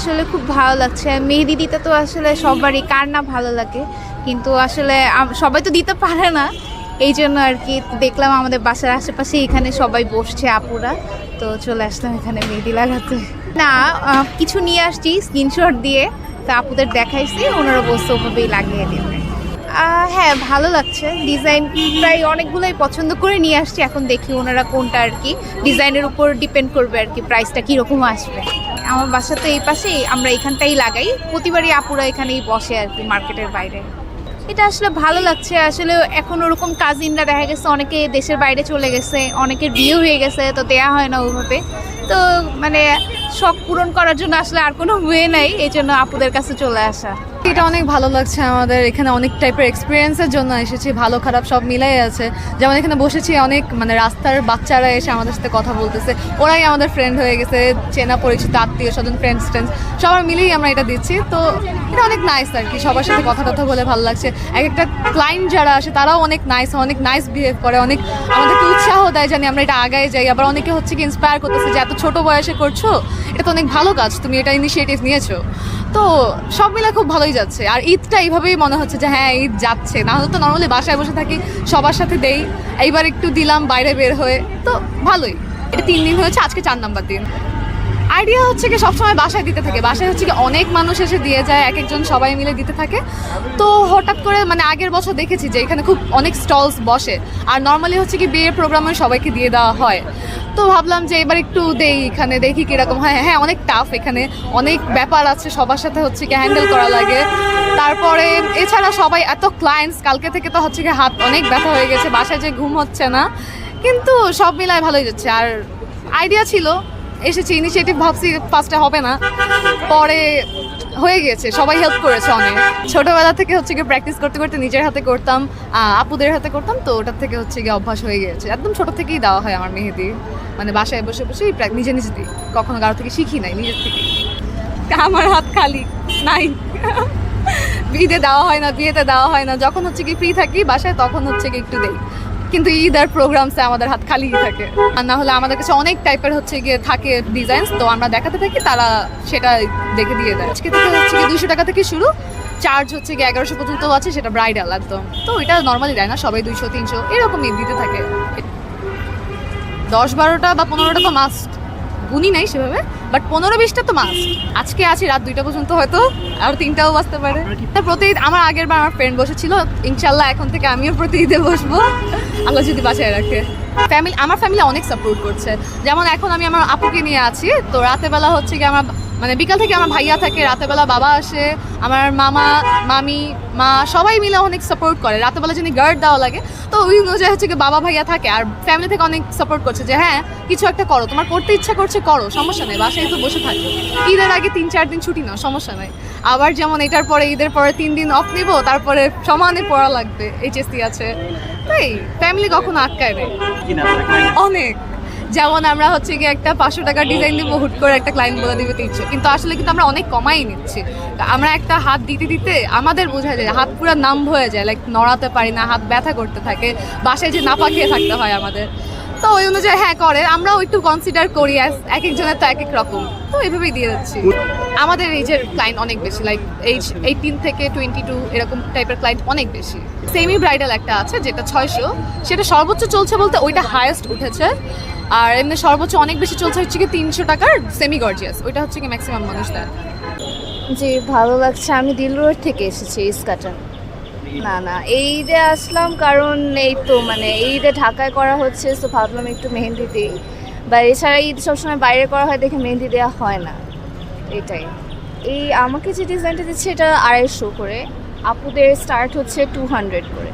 আসলে খুব ভালো লাগছে। মেহেদি দিতে তো আসলে সবারই, কার না ভালো লাগে? কিন্তু আসলে সবাই তো দিতে পারে না। এই জন্য আর কি দেখলাম আমাদের বাসার আশেপাশে এখানে সবাই বসছে আপুরা। তো চলে আসলাম এখানে মেহেদি লাগাতে। না কিছু নিয়ে আসছি স্ক্রিনশট দিয়ে। তা আপুদের দেখাইছি, ওনারা বসে ওভাবেই লাগিয়ে দেবে। হ্যাঁ ভালো লাগছে। ডিজাইন প্রায় অনেকগুলোই পছন্দ করে নিয়ে আসছি। এখন দেখি ওনারা কোনটা আর কি। ডিজাইনের উপর ডিপেন্ড করবে আর কি প্রাইসটা কীরকম আসবে। আমার বাসা তো এই পাশেই, আমরা এখানটাই লাগাই। প্রতিবারই আপুরা এখানেই বসে আর কি মার্কেটের বাইরে। এটা আসলে ভালো লাগছে। আসলে এখন ওরকম কাজিনরা দেখা গেছে, অনেকে দেশের বাইরে চলে গেছে, অনেকের বিয়ে হয়ে গেছে, তো দেয়া হয় না ওইভাবে তো মানে শখ পূরণ করার জন্য আসলে আর কোনো ওয়ে নাই, এই জন্য আপুদের কাছে চলে আসা। এটা অনেক ভালো লাগছে আমাদের। এখানে অনেক টাইপের এক্সপিরিয়েন্সের জন্য এসেছি, ভালো খারাপ সব মিলাই আছে। যেমন এখানে বসেছি অনেক মানে রাস্তার বাচ্চারা এসে আমাদের সাথে কথা বলতেছে। ওরাই আমাদের ফ্রেন্ড হয়ে গেছে, চেনা পরিচিত, আত্মীয় স্বজন ফ্রেন্ডস ফ্রেন্ডস সবার মিলেই আমরা এটা দিচ্ছি। তো এটা অনেক নাইস আর কি, সবার সাথে কথা কথা বলে ভালো লাগছে। এক একটা ক্লায়েন্ট যারা আসে, তারাও অনেক নাইস অনেক নাইস বিহেভ করে, অনেক আমাদেরকে উৎসাহ দেয় জানি আমরা এটা আগায় যাই। আবার অনেকে হচ্ছে কি ইন্সপায়ার করতেছে যে, এত ছোট বয়সে করছ? এটা তো অনেক ভালো কাজ, তুমি এটা ইনিশিয়েটিভ নিয়েছো। তো সব মিলে খুব ভালোই যাচ্ছে। আর ঈদটা এইভাবেই মনে হচ্ছে যে হ্যাঁ ঈদ যাচ্ছে। না হলে তো নর্মালি বাসায় বসে থাকি, সবার সাথে দেই। এইবার একটু দিলাম বাইরে বের হয়ে। তো ভালোই। এটা তিন দিন হয়েছে, আজকে চার নাম্বার দিন। আইডিয়া হচ্ছে কি সবসময় বাসায় দিতে থাকে। বাসায় হচ্ছে কি অনেক মানুষ এসে দিয়ে যায় এক একজন সবাই মিলে দিতে থাকে। তো হঠাৎ করে মানে আগের বছর দেখেছি যে এখানে খুব অনেক স্টলস বসে। আর নর্মালি হচ্ছে কি বিয়ের প্রোগ্রামে সবাইকে দিয়ে দেওয়া হয়। তো ভাবলাম যে এবার একটু দেই, এখানে দেখি কীরকম হয়। হ্যাঁ অনেক টাফ এখানে। অনেক ব্যাপার আছে সবার সাথে হচ্ছে কি হ্যান্ডেল করা লাগে। তারপরে এছাড়া সবাই এত ক্লায়েন্টস কালকে থেকে তো হচ্ছে কি হাত অনেক ব্যথা হয়ে গেছে, বাসায় যে ঘুম হচ্ছে না। কিন্তু সব মিলায় ভালোই যাচ্ছে। আর আইডিয়া ছিল এসেছি ইনিশিয়েটিভ ভাবছি ফার্স্টে হবে না। পরে হয়ে গেছে সবাই হেল্প করেছে অনেক। ছোটবেলা থেকে হচ্ছে গিয়ে প্র্যাকটিস করতে করতে নিজের হাতে করতাম আপুদের হাতে করতাম, তো ওটার থেকে হচ্ছে গিয়ে অভ্যাস হয়ে গেছে একদম ছোট থেকেই দেওয়া হয় আমার মেহেদি। মানে বাসায় বসে প্র্যাক- নিজে নিজে দিই। কখনো কারও থেকে শিখি নাই, নিজের থেকে আমার হাত খালি, নাই। বিয়েতে দেওয়া হয় না, বিয়েতে দেওয়া হয় না। যখন হচ্ছে কি ফ্রি থাকি বাসায়, তখন হচ্ছে কি একটু দেই। কিন্তু ঈদ আর প্রোগ্রামসে আমাদের হাত খালি থাকে। আর না হলে আমাদের কাছে অনেক টাইপের হচ্ছে গিয়ে থাকে ডিজাইনস তো আমরা দেখাতে থাকি, তারা সেটা দেখে দিয়ে দেয়। আজকে থেকে হচ্ছে কি দুশো টাকা থেকে শুরু। চার্জ হচ্ছে গিয়ে এগারোশো পর্যন্ত আছে, সেটা ব্রাইডাল একদম। তো এটা নর্মালি দেয় না, সবাই দুইশো, তিনশো, এরকমই দিতে থাকে। দশ বারোটা বা পনেরোটা তো মাস্ট গুনি নাই সেভাবে বাট পনেরো বিশটা তো মাস আজকে আছি রাত দুইটা পর্যন্ত হয়তো আর তিনটাও বাজতে পারে। তার প্রতি আমার আগের বার আমার ফ্রেন্ড বসেছিল ইনশাল্লাহ এখন থেকে আমিও প্রতি ঈদে বসবো। আল্লাহ যদি বাঁচায় রাখে। ফ্যামিলি আমার ফ্যামিলি অনেক সাপোর্ট করছে। যেমন এখন আমি আমার আপুকে নিয়ে আছি তো রাতের বেলা হচ্ছে কি আমার মানে বিকাল থেকে আমার ভাইয়া থাকে রাতের বেলা বাবা আসে আমার মামা মামি মা সবাই মিলে অনেক সাপোর্ট করে। রাতের বেলা যদি গার্ড দেওয়া লাগে তো ওই অনুযায়ী হচ্ছে কি বাবা ভাইয়া থাকে আর ফ্যামিলি থেকে অনেক সাপোর্ট করছে যে হ্যাঁ কিছু একটা করো তোমার করতে ইচ্ছা করছে করো সমস্যা নেই বাসায় তো বসে থাকো। ঈদের আগে তিন চার দিন ছুটি নাও সমস্যা নেই। আবার যেমন এটার পরে ঈদের পরে তিন দিন অফ নিবো তারপরে সমানে পড়া লাগবে এইচএসসি আছে। তাই ফ্যামিলি কখনো আটকায় নেই। অনেক। যেমন আমরা হচ্ছে গিয়ে একটা পাঁচশো টাকার ডিজাইন দিব হুট করে একটা ক্লায়েন্ট বলে দিবে তিনশো। কিন্তু আসলে কিন্তু আমরা অনেক কমাই নিচ্ছি। তা আমরা একটা হাত দিতে দিতে আমাদের বোঝা যায় হাত পুরো নাম হয়ে যায় লাইক নড়াতে পারি না হাত ব্যথা করতে থাকে বাসায় যে না পাকিয়ে থাকতে হয় আমাদের। তো ওই অনুযায়ী হ্যাঁ করে। আমরাও একটু কনসিডার করি এক একজনের তো এক এক রকম। তো এইভাবেই দিয়ে যাচ্ছি। আমাদের এইজের ক্লায়েন্ট অনেক বেশি লাইক এইজ এইটিন থেকে টোয়েন্টি টু এরকম টাইপের ক্লায়েন্ট অনেক বেশি। সেমি ব্রাইডাল একটা আছে, যেটা ছয়শো। সেটা সর্বোচ্চ চলছে বলতে ওইটা হায়েস্ট উঠেছে। আর এমনি সর্বোচ্চ অনেক বেশি চলছে হচ্ছে কি তিনশো টাকার সেমি গর্জিয়াস ওইটা হচ্ছে কি ম্যাক্সিমাম মানুষ দেয় জি, ভালো লাগছে। আমি দিল রোড থেকে এসেছি ইস্কাটা না না এই ঈদে আসলাম কারণ এই তো মানে এই ঈদে ঢাকায় করা হচ্ছে, তো ভাবলাম একটু মেহেন্দি দিই। বা এছাড়া ঈদ সবসময় বাইরে করা হয় দেখে মেহেন্দি দেওয়া হয় না। এটাই। এই আমাকে যে ডিজাইনটা দিচ্ছে, এটা আড়াইশো করে। আপুদের স্টার্ট হচ্ছে টু হান্ড্রেড করে।